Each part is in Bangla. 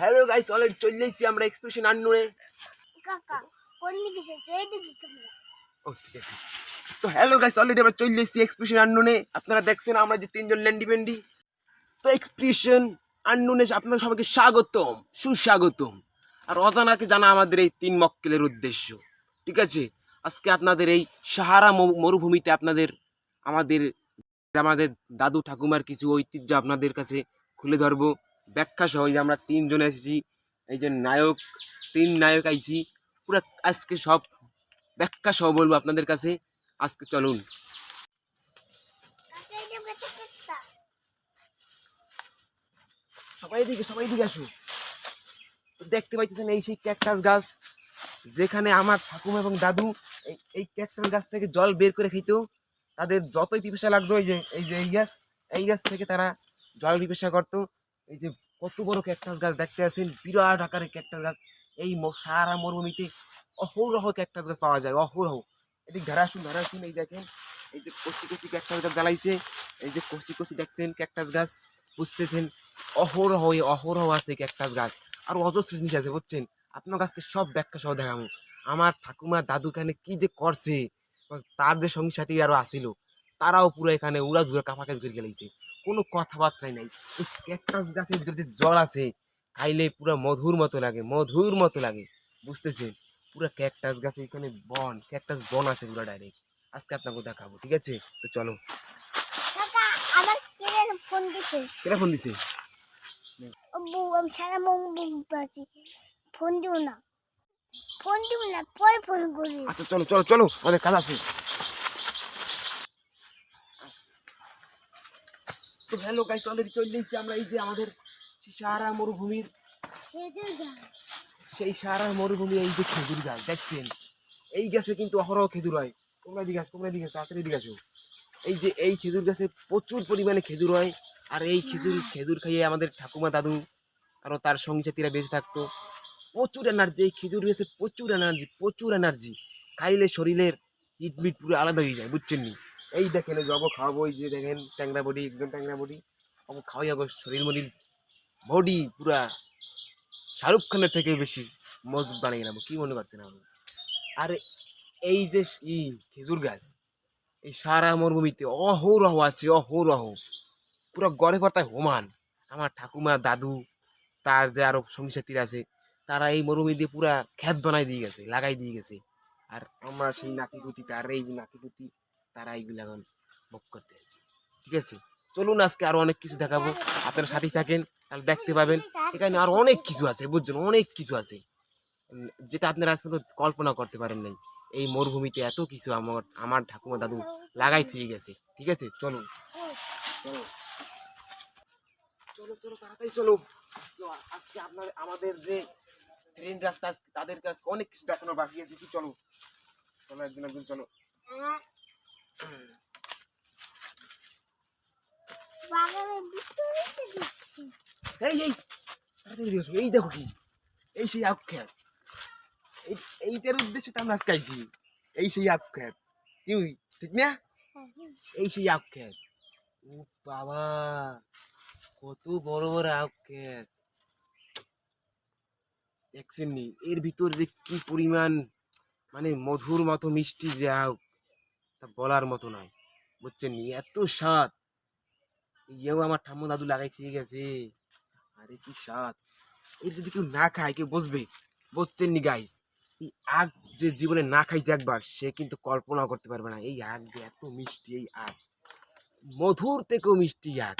হ্যালো গাইস অলরেডি চলে এসেছি আমরা এক্সপ্রেশন আননোয়ে কাকা কোন দিকে যাচ্ছে? এই দিকে তোমরা ও ঠিক আছে। তো হ্যালো গাইস অলরেডি আমরা চলে এসেছি এক্সপ্রেশন আননোনে আপনারা দেখছেন আমরা যে তিনজন ল্যান্ডি বেন্ডি তো এক্সপ্রেশন আননোনে আপনাদের সবাইকে স্বাগতম সুস্বাগতম। আর অজানাকে জানা আমাদের এই তিন মক্কেলের উদ্দেশ্য। ঠিক আছে? আজকে আপনাদের এই সাহারা মরু- মরুভূমিতে আপনাদের আমাদের আমাদের দাদু ঠাকুমার কিছু ঐতিহ্য আপনাদের কাছে খুলে ধরবো। ব্যাখ্যা সহ যে আমরা তিনজন এসেছি, এই যে নায়ক, তিন নায়ক আইছি, পুরো আজকে সব ব্যাখ্যা সহ বলব আপনাদের কাছে। আজকে চলুন। সবাই দিকে সবাই দিকে আসো। দেখতে পাইতেছেন এই সেই ক্যাকটাস গাছ, যেখানে আমার ঠাকুমা এবং দাদু এই এই ক্যাকটাস গাছ থেকে জল বের করে খেত তাদের যতই পিপাসা লাগতো, এই যে এই যে এই গাছ এই গাছ থেকে তারা জল পিপাসা করতো। এই যে কত বড় ক্যাকটাস গাছ দেখতে আছেন বিরাট আকারের ক্যাকটাস গাছ। এই সারা মরুভূমিতে অহরহ ক্যাকটাস গাছ পাওয়া যায়, অহরহ। আসুন ধারা আসুন এই দেখেন। এই যে কচি কচি ক্যাকটাস গাছ জ্বালাইছে। এই যে কচি কচি দেখছেন ক্যাকটাস গাছ, বুঝতেছেন? অহরহ, এই অহরহ আছে ক্যাকটাস গাছ। আর অজস্র জিনিস আছে, বুঝছেন? আপনার গাছকে সব ব্যাখ্যা সহ দেখাবো। আমার ঠাকুমা দাদু এখানে কি যে করছে, তার যে সঙ্গী সাথী আরও আসিল, তারাও পুরো এখানে উড়া ধুরা কাপাকাপি করে গেলাইছে কোনো কথাবার্তাই নাই। এই ক্যাকটাস গাছের যদি জল আছে খাইলে পুরো মধুর মতো লাগে মধুর মতো লাগে বুঝতেছেন? পুরো ক্যাকটাস গাছে এখানে বন ক্যাকটাস বন আছে পুরো ডাইরেক্ট আজকে আপনাকে দেখাবো ঠিক আছে? তো চলো। কাকা ফোন দিছে। কেনা ফোন দিছে? ও আমি সারা আছি। ফোন দিও না। ফোন দিও না পরে ফোন করি। আচ্ছা চলো চলো চলো আমাদের কাজ আছে। তো হ্যালো গাইস অলরেডি চলে এসেছি আমরা এই যে আমাদের সাহারা মরুভূমির সেই সাহারা মরুভূমি, এই যে খেজুর গাছ, দেখছেন? এই গাছে কিন্তু অহরহ খেজুর হয়। তোমরা দিকে তোমরা দিকে তাড়াতাড়ি দিকে আসো। এই যে এই খেজুর গাছে প্রচুর পরিমাণে খেজুর হয়, আর এই খেজুর খেজুর খাইয়ে আমাদের ঠাকুমা দাদু আরও তার সঙ্গী সাথীরা বেঁচে থাকতো। প্রচুর এনার্জি এই খেজুর গাছে প্রচুর এনার্জি প্রচুর এনার্জি খাইলে শরীরের হিটমিট পুরো আলাদা হয়ে যায়, বুঝছেন নি? এই দেখেন জব খাওয়াবো, এই যে দেখেন, ট্যাংরা বডি, একজন ট্যাংরা বডি অব খাওয়াই যাব শরীর মনির বডি, পুরা শাহরুখ খানের থেকে বেশি মজবুত বানিয়ে নেব, কি মনে করছেন আপনি? আর, এই যে ই, খেজুর গাছ, এই সারা মরুভূমিতে অহরহ আছে, অহরহ। পুরো গড়ে পড়তায় হোমান। আমার ঠাকুমা, দাদু, তার যে আরও সঙ্গী সাথীরা আছে, তারা এই মরুভূমি দিয়ে পুরা খ্যাত বানাই দিয়ে গেছে, লাগাই দিয়ে গেছে। আর আমরা সেই নাতিপুতি, তার এই নাতিপুতি তারা এইগুলো এখন ভোগ করতে আছে ঠিক আছে? চলুন আজকে আরও অনেক কিছু দেখাবো। আপনারা সাথেই থাকেন, তাহলে দেখতে পাবেন। এখানে আর অনেক কিছু আছে, বুঝছেন? অনেক কিছু আছে। যেটা আপনারা আজ পর্যন্ত কল্পনা করতে পারেন নাই। এই মরুভূমিতে এত কিছু আমার আমার ঠাকুমা দাদু লাগাই থেকে গেছে। ঠিক আছে? চলুন। চলো চলো চলো তাড়াতাড়ি চলো আজকে আজকে আপনার, আমাদের যে ট্রেন রাস্তা, আজকে তাদের কাছে অনেক কিছু দেখানোর বাকি আছে। কি চলো চলো একদিন একদিন চলো বাগানের ভিতরে তো দিচ্ছি এই এই এই দেখো কি এই সেই আখ্যাত এই এইটার উদ্দেশ্যে তো আমরা আজকে আইছি। এই সেই আখ্যাত কি ঠিক না? এই সেই আখ্যাত ও বাবা কত বড় বড় আখ্যাত দেখছেন নি? এর ভিতর যে কি পরিমাণ মানে মধুর মতো মিষ্টি যে আখ তা বলার মতো নয় বুঝছেন নি? এত স্বাদ। ইয়েও আমার ঠাম্মু দাদু লাগাই থেকে গেছে। আরে কি স্বাদ। এর যদি কেউ না খায়, কেউ বসবে বুঝছেন নি গাইস এই আগ যে জীবনে না খাইছে একবার, সে কিন্তু কল্পনা করতে পারবে না। এই আগ যে এত মিষ্টি, এই আগ। মধুর থেকেও মিষ্টি আগ।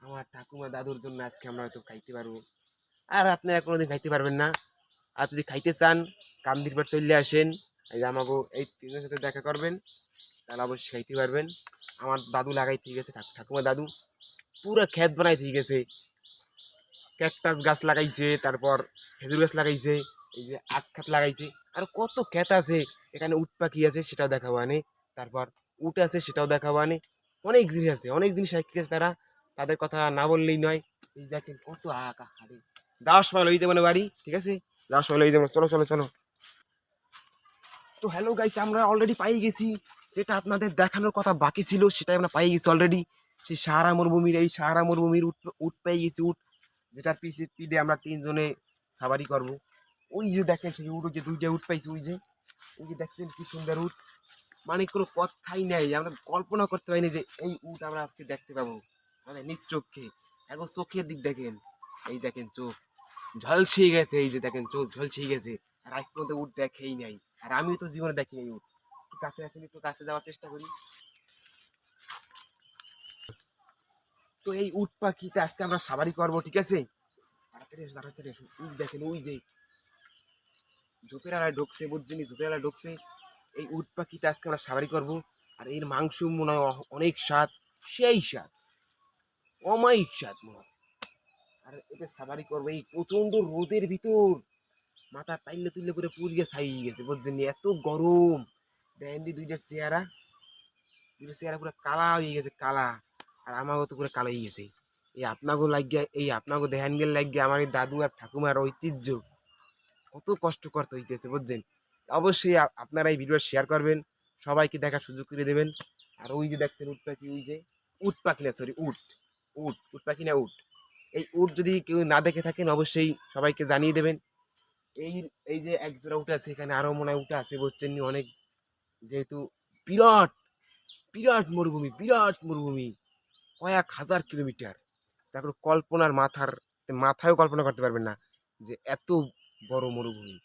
আমার ঠাকুমা দাদুর জন্য আজকে আমরা হয়তো খাইতে পারব। আর আপনারা কোনোদিন খাইতে পারবেন না। আর যদি খাইতে চান কামদির পর চলে আসেন, এই আমাকে এই তিনজনের সাথে দেখা করবেন। তাহলে অবশ্যই খাইতে পারবেন। আমার দাদু লাগাই ঠিক আছে ঠাকুমা দাদু পুরো ক্ষেত বানাই ঠিক গেছে। ক্যাকটাস গাছ লাগাইছে, তারপর খেজুর গাছ লাগাইছে, এই যে আখ খাত লাগাইছে। আর কত ক্ষেত আছে, এখানে উট পাখি আছে, সেটাও দেখাবো আনে। তারপর উট আছে, সেটাও দেখাবো আনে। অনেক জিনিস আছে, অনেক জিনিস রেখে গেছে তারা। তাদের কথা না বললেই নয়। এই দেখেন কত আখ হারে যাওয়ার সময় লইতে মানে বাড়ি, ঠিক আছে? যাওয়ার সময় লইতে চলো চলো চলো। তো হ্যালো গাইস আমরা অলরেডি পাই গেছি। যেটা আপনাদের দেখানোর কথা বাকি ছিল সেটা আমরা পাই গেছি অলরেডি সেই সাহারা মরুভূমির, এই সাহারা মরুভূমির উট উট পেয়ে গেছি উট যেটার পিছে, পিঠে আমরা তিনজনে সাবারি করব। ওই যে দেখেন সেই উট যে দুইটা উট পাইছি, ওই যে। ওই যে দেখছেন কি সুন্দর উট মানে কোনো কথাই নাই, আমরা কল্পনা করতে পারিনি যে এই উট আমরা আজকে দেখতে পাবো। মানে নিজ চোখে এখন চোখের দিক দেখেন। এই দেখেন চোখ ঝলসিয়ে গেছে, এই যে দেখেন চোখ ঝলসিয়ে গেছে। আর আজ পর্যন্ত উট দেখেই নাই। আর আমিও তো জীবনে দেখি নাই উট একটু কাছে আসেন একটু কাছে যাওয়ার চেষ্টা করি। তো এই উট পাখিতে আজকে আমরা সাবারি করব, ঠিক আছে। উট দেখেন, ওই যে ঝোপের আলায় ঢুকছে, বুঝছেন ঝোপের আলায় ঢুকছে। এই উট পাখিতে আজকে আমরা সাবারি করব। আর এর মাংস মনে হয় অনেক স্বাদ, সেই স্বাদ। অমায়িক স্বাদ মনে হয়। আর এটা সাবারি করব এই প্রচণ্ড রোদের ভিতর। মাথা টাইলে তুললে করে পুড়িয়ে ছাই গেছে, বুঝছেন এত গরম। দেখেন দুইটার চেহারা। দুইটার চেহারা পুরো কালা হয়ে গেছে, কালা। আর আমারও তো পুরো কালো হয়ে গেছে। এই আপনাকে লাগিয়ে, এই আপনাকে দেহান গেল লাগিয়ে আমার দাদু আর ঠাকুমার ঐতিহ্য কত কষ্ট করতে হইতেছে, বুঝছেন? অবশ্যই আপনারা এই ভিডিও শেয়ার করবেন, সবাইকে দেখার সুযোগ করে দেবেন। আর ওই যে দেখছেন উট পাখি, ওই যে উট পাখি না সরি উট উট উট পাখি না, উট। এই উট যদি কেউ না দেখে থাকেন, অবশ্যই সবাইকে জানিয়ে দেবেন। এই এই যে এক জোড়া উঠে আছে, এখানে আরও মনে হয় উঠে আছে, বুঝছেন নি? অনেক যেহেতু বিরাট বিরাট মরুভূমি বিরাট মরুভূমি, কয়েক হাজার কিলোমিটার। তারপর কল্পনার মাথার, মাথায়ও কল্পনা করতে পারবেন না যে এত বড় মরুভূমি।